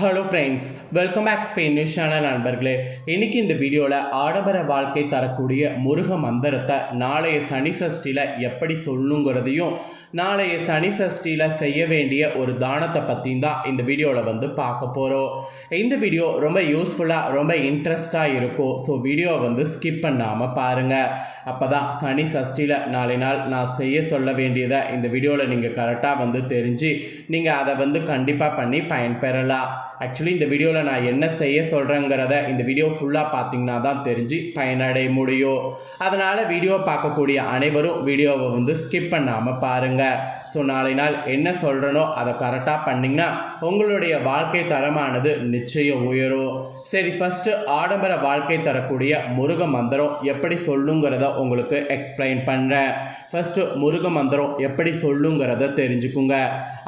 Hello friends welcome back Spain news channel நண்பர்களே. இன்றைக்கி இந்த வீடியோவில் ஆடம்பர வாழ்க்கை தரக்கூடிய முருக மந்திரத்தை நாளைய சனி சஷ்டியில் எப்படி சொல்லணுங்கிறதையும் நாளைய சனி சஷ்டியில் செய்ய வேண்டிய ஒரு தானத்தை பற்றியும் தான் இந்த வீடியோவில் வந்து பார்க்க போகிறோம் இந்த வீடியோ ரொம்ப யூஸ்ஃபுல்லாக ரொம்ப இன்ட்ரெஸ்டாக இருக்கும். ஸோ வீடியோவை வந்து ஸ்கிப் பண்ணாமல் பாருங்கள் அப்போ தான் சனி சஷ்டியில் நாளை நாள் நான் செய்ய சொல்ல வேண்டியதை இந்த வீடியோவில் நீங்கள் கரெக்டாக வந்து தெரிஞ்சு நீங்கள் அதை வந்து கண்டிப்பாக பண்ணி பயன்பெறலாம். ஆக்சுவலி இந்த வீடியோவில் நான் என்ன செய்ய சொல்கிறேங்கிறத இந்த வீடியோ ஃபுல்லாக பார்த்தீங்கன்னா தான் தெரிஞ்சு பயனடைய முடியும். அதனால் வீடியோ பார்க்கக்கூடிய அனைவரும் வீடியோவை வந்து ஸ்கிப் பண்ணாமல் பாருங்கள் ஸோ நாளை நாள் என்ன சொல்கிறனோ அதை கரெக்டாக பண்ணிங்கன்னா உங்களுடைய வாழ்க்கை தரமானது நிச்சயம் உயரும். சரி ஃபஸ்ட்டு ஆடம்பர வாழ்க்கை தரக்கூடிய முருக மந்திரம் எப்படி சொல்லுங்கிறத உங்களுக்கு எக்ஸ்பிளைன் பண்ணுறேன் ஃபஸ்ட்டு முருக மந்திரம் எப்படி சொல்லுங்கிறத தெரிஞ்சுக்குங்க.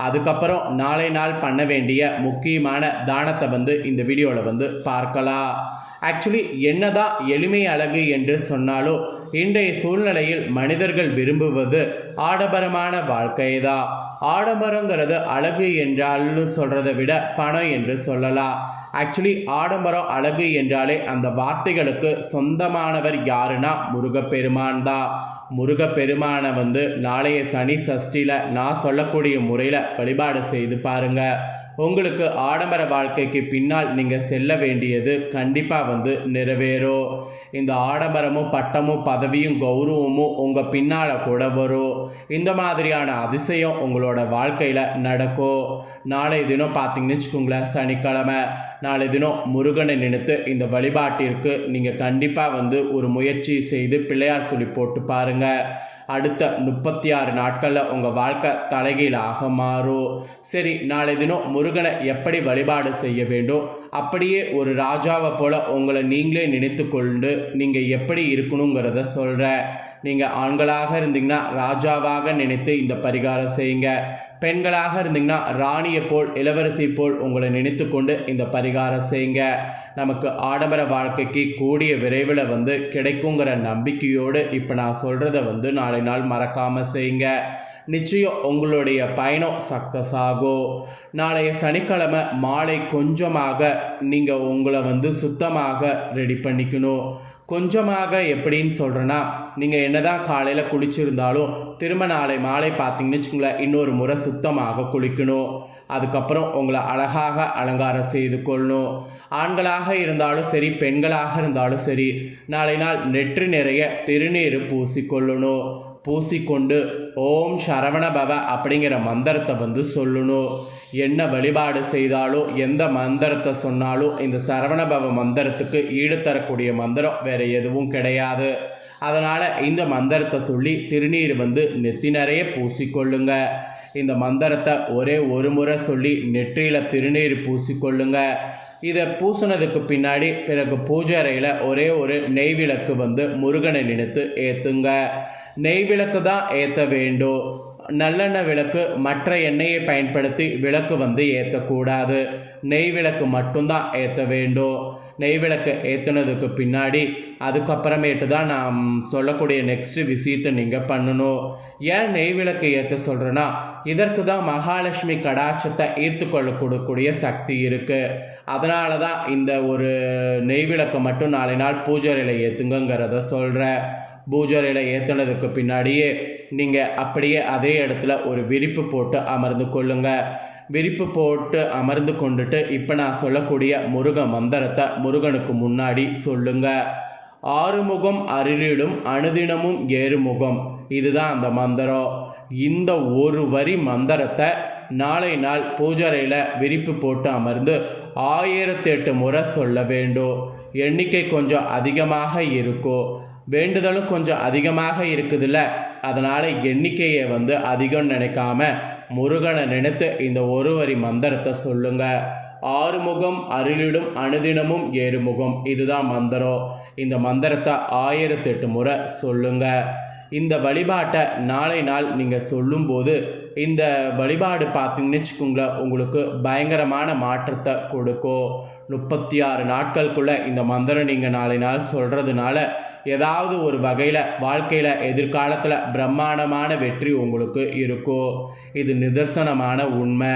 அதுக்கப்புறம் நாளை நாள் பண்ண வேண்டிய முக்கியமான தானத்தை வந்து இந்த வீடியோவில் வந்து பார்க்கலாம். ஆக்சுவலி என்னதான் எளிமை அழகு என்று சொன்னாலும் இன்றைய சூழ்நிலையில் மனிதர்கள் விரும்புவது ஆடம்பரமான வாழ்க்கை தான் ஆடம்பரங்கிறது அழகு என்றாலும் சொல்கிறத விட பணம் என்று சொல்லலாம். ஆக்சுவலி ஆடம்பரம் அழகு என்றாலே அந்த வார்த்தைகளுக்கு சொந்தமானவர் யாருன்னா முருகப்பெருமான் தான். முருகப்பெருமானை வந்து நாளைய சனி சஷ்டியில் நான் சொல்லக்கூடிய முறையில் வழிபாடு செய்து பாருங்கள் உங்களுக்கு ஆடம்பர வாழ்க்கைக்கு பின்னால் நீங்கள் செல்ல வேண்டியது கண்டிப்பாக வந்து நிறைவேறும். இந்த ஆடம்பரமும் பட்டமும் பதவியும் கௌரவமும் உங்கள் பின்னால் கூட வரும். இந்த மாதிரியான அதிசயம் உங்களோட வாழ்க்கையில் நடக்கும். நாளை தினம் பார்த்தீங்கன்னு வச்சுக்கோங்களேன் சனிக்கிழமை. நாளை தினம் முருகனை நினைத்து இந்த வழிபாட்டிற்கு நீங்கள் கண்டிப்பாக வந்து ஒரு முயற்சி செய்து பிள்ளையார் சொல்லி போட்டு பாருங்கள் அடுத்த முப்பத்தி ஆறு நாட்களில் உங்கள் வாழ்க்கை தலைகீழாக மாறும். சரி நாளை தினம் முருகனை எப்படி வழிபாடு செய்ய வேண்டும்? அப்படியே ஒரு ராஜாவை போல் உங்களை நீங்களே நினைத்து கொண்டு நீங்கள் எப்படி இருக்கணுங்கிறத சொல்கிறேன் நீங்கள் ஆண்களாக இருந்தீங்கன்னா ராஜாவாக நினைத்து இந்த பரிகாரம் செய்யுங்க. பெண்களாக இருந்தீங்கன்னா ராணியை போல் இளவரசி போல் உங்களை நினைத்து கொண்டு இந்த பரிகாரம் செய்யுங்க. நமக்கு ஆடம்பர வாழ்க்கைக்கு கூடிய விரைவில் வந்து கிடைக்குங்கிற நம்பிக்கையோடு இப்போ நான் சொல்கிறத வந்து நாளை நாள் மறக்காமல் செய்யுங்க. நிச்சயம் உங்களுடைய பயணம் சக்ஸஸ் ஆகும். நாளைய சனிக்கிழமை மாலை கொஞ்சமாக நீங்கள் உங்களை வந்து சுத்தமாக ரெடி பண்ணிக்கணும். கொஞ்சமாக எப்படின்னு சொல்கிறேன்னா நீங்கள் என்ன தான் காலையில் குளிச்சிருந்தாலும் திரும்ப நாளை மாலை பார்த்தீங்கன்னு வச்சுக்கோங்களேன் இன்னொரு முறை சுத்தமாக குளிக்கணும். அதுக்கப்புறம் உங்களை அழகாக அலங்காரம் செய்து கொள்ளணும். ஆண்களாக இருந்தாலும் சரி பெண்களாக இருந்தாலும் சரி நாளை நாள் நெற்று நிறைய திருநீர் பூசிக்கொள்ளணும் பூசிக்கொண்டு ஓம் சரவண பவ அப்படிங்கிற மந்திரத்தை வந்து சொல்லணும். என்ன வழிபாடு செய்தாலும் எந்த மந்திரத்தை சொன்னாலும் இந்த சரவண பவ மந்திரத்துக்கு ஈடு தரக்கூடிய மந்திரம் வேறு எதுவும் கிடையாது. அதனால் இந்த மந்திரத்தை சொல்லி திருநீர் வந்து நெத்தி நிறைய பூசிக்கொள்ளுங்க. இந்த மந்திரத்தை ஒரே ஒரு முறை சொல்லி நெற்றியில் திருநீர் பூசிக்கொள்ளுங்க. இதை பூசினதுக்கு பின்னாடி பிறகு பூஜை அறையில் ஒரே ஒரு நெய் விளக்கு வந்து முருகனை நினைத்து ஏற்றுங்க நெய் விளக்கு தான் ஏற்ற வேண்டும். நல்லெண்ணெய் விளக்கு மற்ற எண்ணெயை பயன்படுத்தி விளக்கு வந்து ஏற்றக்கூடாது நெய் விளக்கு மட்டும்தான் ஏற்ற வேண்டும். நெய் விளக்கு ஏற்றுனதுக்கு பின்னாடி அதுக்கப்புறமேட்டு தான் நான் சொல்லக்கூடிய நெக்ஸ்ட்டு விஷயத்தை நீங்கள் பண்ணணும். ஏன் நெய் விளக்கு ஏற்ற சொல்கிறேன்னா இதற்கு தான் மகாலட்சுமி கடாட்சத்தை ஈர்த்து கொள்ளக்கூடக்கூடிய சக்தி இருக்குது அதனால தான் இந்த ஒரு நெய் விளக்கு மட்டும் நாளை நாள் பூஜையில் ஏற்றுங்கங்கிறத சொல்கிறேன் பூஜரையில் ஏற்றினதுக்கு பின்னாடியே நீங்கள் அப்படியே அதே இடத்துல ஒரு விரிப்பு போட்டு அமர்ந்து கொள்ளுங்க. விரிப்பு போட்டு அமர்ந்து கொண்டுட்டு இப்போ நான் சொல்லக்கூடிய முருக மந்திரத்தை முருகனுக்கு முன்னாடி சொல்லுங்க. ஆறுமுகம் அருளிடும் அனுதினமும் ஏறுமுகம். இதுதான் அந்த மந்திரம். இந்த ஒரு வரி மந்திரத்தை நாளை நாள் பூஜரையில் விரிப்பு போட்டு அமர்ந்து ஆயிரத்தி எட்டு முறை சொல்ல வேண்டும். எண்ணிக்கை கொஞ்சம் அதிகமாக இருக்கும் வேண்டுதலும் கொஞ்சம் அதிகமாக இருக்குதுல்ல. அதனால் எண்ணிக்கையை வந்து அதிகம் நினைக்காம முருகனை நினைத்து இந்த ஒரு வரி மந்திரத்தை சொல்லுங்க. ஆறுமுகம் அருளிடும் அனுதினமும் ஏறுமுகம். இதுதான் மந்திரம். இந்த மந்திரத்தை ஆயிரத்தெட்டு முறை சொல்லுங்க. இந்த வழிபாட்டை நாளை நாள் நீங்கள் சொல்லும்போது இந்த வழிபாடு பார்த்தீங்கன்னு வச்சுக்கோங்களேன் உங்களுக்கு பயங்கரமான மாற்றத்தை கொடுக்கும். முப்பத்தி ஆறு நாட்களுக்குள்ளே இந்த மந்திரம் நீங்கள் நாளை நாள் சொல்கிறதுனால ஏதாவது ஒரு வகையில் வாழ்க்கையில் எதிர்காலத்தில் பிரம்மாண்டமான வெற்றி உங்களுக்கு இருக்கும் இது நிதர்சனமான உண்மை.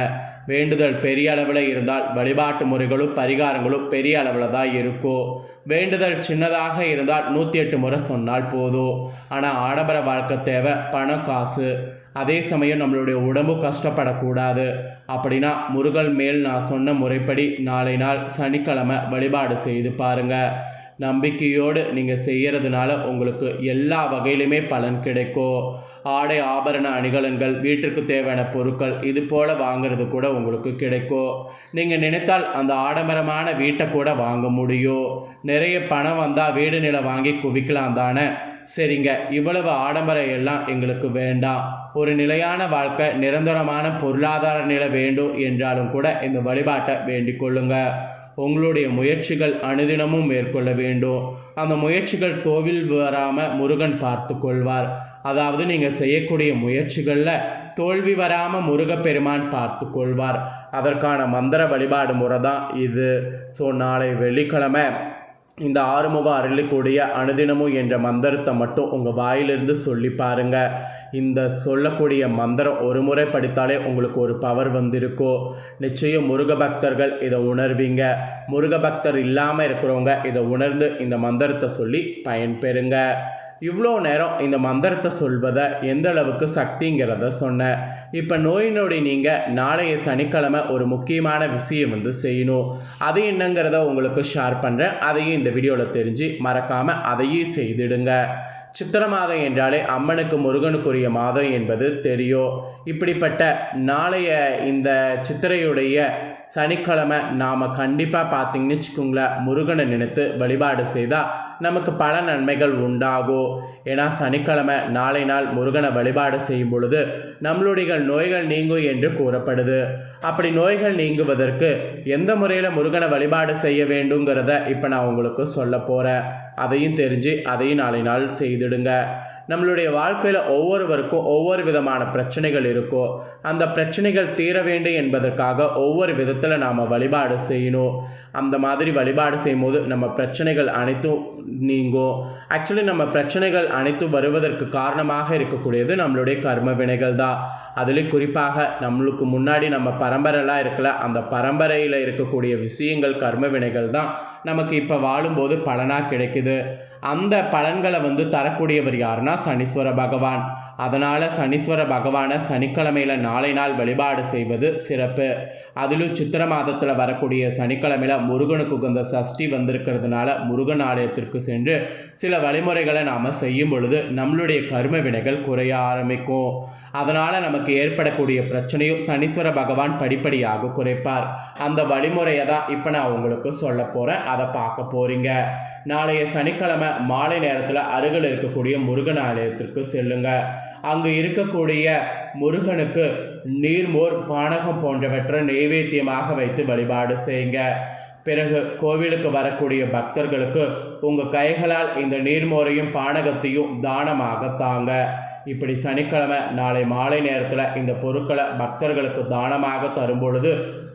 வேண்டுதல் பெரிய அளவில் இருந்தால் வழிபாட்டு முறைகளும் பரிகாரங்களும் பெரிய அளவில் தான் இருக்கும் வேண்டுதல் சின்னதாக இருந்தால் நூற்றி எட்டு முறை சொன்னால் போதும். ஆனால் ஆடம்பர வாழ்க்கை தேவை பணம் காசு. அதே சமயம் நம்மளுடைய உடம்பு கஷ்டப்படக்கூடாது. அப்படின்னா முருகல் மேல் நான் சொன்ன முறைப்படி நாளை நாள் சனிக்கிழமை வழிபாடு செய்து பாருங்கள் நம்பிக்கையோடு நீங்கள் செய்கிறதுனால உங்களுக்கு எல்லா வகையிலுமே பலன் கிடைக்கும். ஆடை ஆபரண அணிகலன்கள் வீட்டிற்கு தேவையான பொருட்கள் இது போல் வாங்குறது கூட உங்களுக்கு கிடைக்கும். நீங்கள் நினைத்தால் அந்த ஆடம்பரமான வீட்டை கூட வாங்க முடியும். நிறைய பணம் வந்தால் வீடு நிலம் வாங்கி குவிக்கலாம் தானே? சரிங்க இவ்வளவு ஆடம்பரம் எல்லாம் எங்களுக்கு வேண்டாம். ஒரு நிலையான வாழ்க்கை நிரந்தரமான பொருளாதார நிலை வேண்டும் என்றாலும் கூட இந்த வழிபாட்டை வேண்டிக் கொள்ளுங்கள் உங்களுடைய முயற்சிகள் அனுதினமும் மேற்கொள்ள வேண்டும். அந்த முயற்சிகள் தோவில் வராமல் முருகன் பார்த்து கொள்வார். அதாவது நீங்கள் செய்யக்கூடிய முயற்சிகளில் தோல்வி வராமல் முருகப்பெருமான் பார்த்து கொள்வார். அதற்கான மந்திர வழிபாடு முறை தான் இது. ஸோ நாளை வெள்ளிக்கிழமை இந்த ஆறுமுகம் அருளிக்கூடிய அனுதினமும் என்ற மந்திரத்தை மட்டும் உங்கள் வாயிலிருந்து சொல்லி பாருங்கள் இந்த சொல்லக்கூடிய மந்திரம் ஒரு முறை படித்தாலே உங்களுக்கு ஒரு பவர் வந்திருக்கும் நிச்சயம் முருக பக்தர்கள் இதை உணர்வீங்க. முருக பக்தர் இல்லாமல் இருக்கிறவங்க இதை உணர்ந்து இந்த மந்திரத்தை சொல்லி பயன்பெறுங்க இவ்வளோ நேரம் இந்த மந்திரத்தை சொல்வதை எந்த அளவுக்கு சக்திங்கிறத சொன்னேன் இப்போ நோய் நொடி நீங்கள் நாளைய சனிக்கிழமை ஒரு முக்கியமான விஷயம் வந்து செய்யணும். அது என்னங்கிறத உங்களுக்கு ஷேர் பண்ணுறேன் அதையும் இந்த வீடியோவில் தெரிஞ்சு மறக்காமல் அதையும் செய்திடுங்க. சித்திர மாதம் என்றாலே அம்மனுக்கு முருகனுக்குரிய மாதம் என்பது தெரியும். இப்படிப்பட்ட நாளைய இந்த சித்திரையுடைய சனிக்கிழமை நாம் கண்டிப்பாக பார்த்தீங்கன்னு வச்சுக்கோங்களேன் முருகனை நினைத்து வழிபாடு செய்தால் நமக்கு பல நன்மைகள் உண்டாகும். ஏன்னா சனிக்கிழமை நாளை நாள் முருகனை வழிபாடு செய்யும் பொழுது நம்மளுடைய நோய்கள் நீங்கும் என்று கூறப்படுது. அப்படி நோய்கள் நீங்குவதற்கு எந்த முறையில் முருகனை வழிபாடு செய்ய வேண்டுங்கிறத இப்போ நான் உங்களுக்கு சொல்ல போகிறேன் அதையும் தெரிஞ்சு அதையும் நாளை நாள் செய்திடுங்க. நம்மளுடைய வாழ்க்கையில் ஒவ்வொருவருக்கும் ஒவ்வொரு விதமான பிரச்சனைகள் இருக்கும் அந்த பிரச்சனைகள் தீர வேண்டும் என்பதற்காக ஒவ்வொரு விதத்தில் நாம் வழிபாடு செய்யணும். அந்த மாதிரி வழிபாடு செய்யும்போது நம்ம பிரச்சனைகள் அனைத்தும் நீங்கும். ஆக்சுவலி நம்ம பிரச்சனைகள் அனைத்தும் வருவதற்கு காரணமாக இருக்கக்கூடியது நம்மளுடைய கர்ம வினைகள் தான். அதுலேயும் குறிப்பாக நம்மளுக்கு முன்னாடி நம்ம பரம்பரைலாம் இருக்கல அந்த பரம்பரையில் இருக்கக்கூடிய விஷயங்கள் கர்ம வினைகள் தான் நமக்கு இப்போ வாழும்போது பலனாக கிடைக்குது. அந்த பலன்களை வந்து தரக்கூடியவர் யாருன்னா சனீஸ்வர பகவான். அதனால் சனீஸ்வர பகவானை சனிக்கிழமையில் நாளை நாள் வழிபாடு செய்வது சிறப்பு. அதிலும் சித்திர மாதத்தில் வரக்கூடிய சனிக்கிழமையில் முருகனுக்கு உகந்த சஷ்டி வந்திருக்கிறதுனால முருகன் ஆலயத்திற்கு சென்று சில வழிமுறைகளை நாம் செய்யும் பொழுது நம்மளுடைய கர்ம வினைகள் குறைய ஆரம்பிக்கும். அதனால் நமக்கு ஏற்படக்கூடிய பிரச்சனையும் சனீஸ்வர பகவான் படிப்படியாக குறைப்பார். அந்த வழிமுறையை தான் இப்போ நான் உங்களுக்கு சொல்ல போகிறேன் அதை பார்க்க போகிறீங்க நாளைய சனிக்கிழமை மாலை நேரத்தில் அருகில் இருக்கக்கூடிய முருகன் ஆலயத்திற்கு செல்லுங்கள் அங்கு இருக்கக்கூடிய முருகனுக்கு நீர்மோர் பானகம் போன்றவற்றை நெய்வேத்தியமாக வைத்து வழிபாடு செய்யுங்க. பிறகு கோவிலுக்கு வரக்கூடிய பக்தர்களுக்கு உங்கள் கைகளால் இந்த நீர்மோரையும் பானகத்தையும் தானமாக தாங்க. இப்படி சனிக்கிழமை நாளை மாலை நேரத்தில் இந்த பொருட்களை பக்தர்களுக்கு தானமாக தரும் பொழுது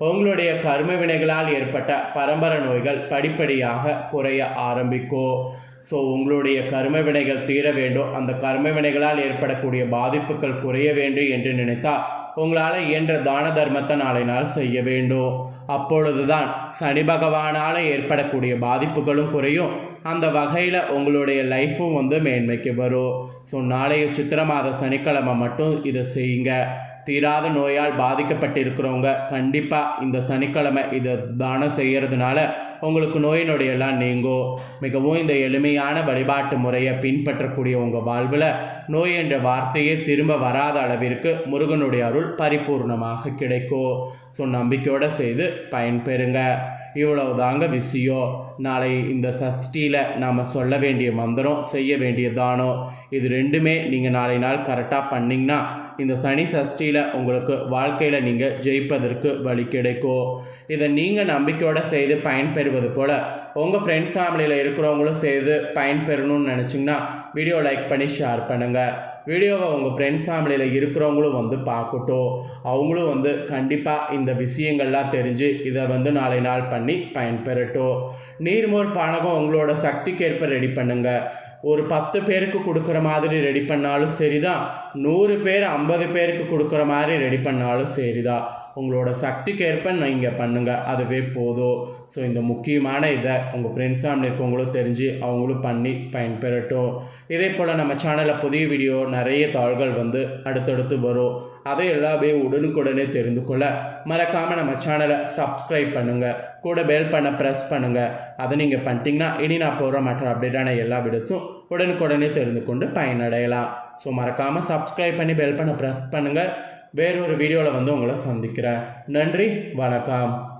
உங்களுடைய கர்ம வினைகளால் ஏற்பட்ட பரம்பரை நோய்கள் படிப்படியாக குறைய ஆரம்பிக்கும் ஸோ உங்களுடைய கர்ம வினைகள் தீர வேண்டும். அந்த கர்ம வினைகளால் ஏற்படக்கூடிய பாதிப்புகள் குறைய வேண்டும் என்று நினைத்தால் உங்களால் இயன்ற தான தர்மத்தை நாளை நாள் செய்ய வேண்டும். அப்பொழுதுதான் சனி பகவானால் ஏற்படக்கூடிய பாதிப்புகளும் குறையும். அந்த வகையில் உங்களுடைய லைஃப்பும் வந்து மேன்மைக்கு வரும். ஸோ நாளைய சித்திர மாத சனிக்கிழமை மட்டும் இதை செய்யுங்க. தீராத நோயால் பாதிக்கப்பட்டிருக்கிறவங்க கண்டிப்பாக இந்த சனிக்கிழமை இதை தானம் செய்கிறதுனால உங்களுக்கு நோயினுடையெல்லாம் நீங்கோ நீங்கும் மிகவும் இந்த எளிமையான வழிபாட்டு முறையை பின்பற்றக்கூடிய உங்கள் வாழ்வில் நோய் என்ற வார்த்தையே திரும்ப வராத அளவிற்கு முருகனுடைய அருள் பரிபூர்ணமாக கிடைக்கும் ஸோ நம்பிக்கையோடு செய்து பயன்பெறுங்க. இவ்வளவு தாங்க விஷயம் நாளை இந்த சஷ்டியில் நாம் சொல்ல வேண்டிய மந்திரம் செய்ய வேண்டிய தானம் இது ரெண்டுமே நீங்கள் நாளை நாள் கரெக்டாக பண்ணிங்கன்னா இந்த சனி சஷ்டியில் உங்களுக்கு வாழ்க்கையில் நீங்கள் ஜெயிப்பதற்கு வழி கிடைக்கும். இதை நீங்கள் நம்பிக்கையோடு செய்து பயன்பெறுவது போல் உங்கள் ஃப்ரெண்ட்ஸ் ஃபேமிலியில் இருக்கிறவங்களும் செய்து பயன்பெறணும்னு நினச்சிங்கன்னா வீடியோ லைக் பண்ணி ஷேர் பண்ணுங்கள் வீடியோவை உங்கள் ஃப்ரெண்ட்ஸ் ஃபேமிலியில் இருக்கிறவங்களும் வந்து பார்க்கட்டும். அவங்களும் வந்து கண்டிப்பாக இந்த விஷயங்கள்லாம் தெரிஞ்சு இதை வந்து நாளை நாள் பண்ணி பயன்பெறட்டும். நீர்மோர் பானகம் உங்களோட சக்திக்கேற்ப ரெடி பண்ணுங்கள் ஒரு பத்து பேருக்கு கொடுக்குற மாதிரி ரெடி பண்ணாலும் சரிதான். நூறு பேர் ஐம்பது பேருக்கு கொடுக்குற மாதிரி ரெடி பண்ணாலும் சரிதான். உங்களோட சக்திக்கு ஏற்ப நீங்கள் பண்ணுங்கள் அதுவே போதும் ஸோ இந்த முக்கியமான இதை உங்கள் ஃப்ரெண்ட்ஸ் ஃபேமிலி இருக்கவங்களும் தெரிஞ்சு அவங்களும் பண்ணி பயன்பெறட்டும். இதே போல் நம்ம சேனலில் புதிய வீடியோ நிறைய தாள்கள் வந்து அடுத்தடுத்து வரும். அதை எல்லாமே உடனுக்குடனே தெரிந்து கொள்ள மறக்காமல் நம்ம சேனலை சப்ஸ்கிரைப் பண்ணுங்கள் கூட பெல் பண்ண ப்ரெஸ் பண்ணுங்கள் அதை நீங்கள் பண்ணிட்டீங்கன்னா இனி நான் போகிற மற்ற அப்டேட்டான எல்லா வீடியோஸும் உடனுக்குடனே தெரிந்து கொண்டு பயனடையலாம். ஸோ மறக்காமல் சப்ஸ்கிரைப் பண்ணி பெல் பண்ண ப்ரெஸ் பண்ணுங்கள் வேறொரு வீடியோவில் வந்து உங்களை சந்திக்கிறேன். நன்றி வணக்கம்.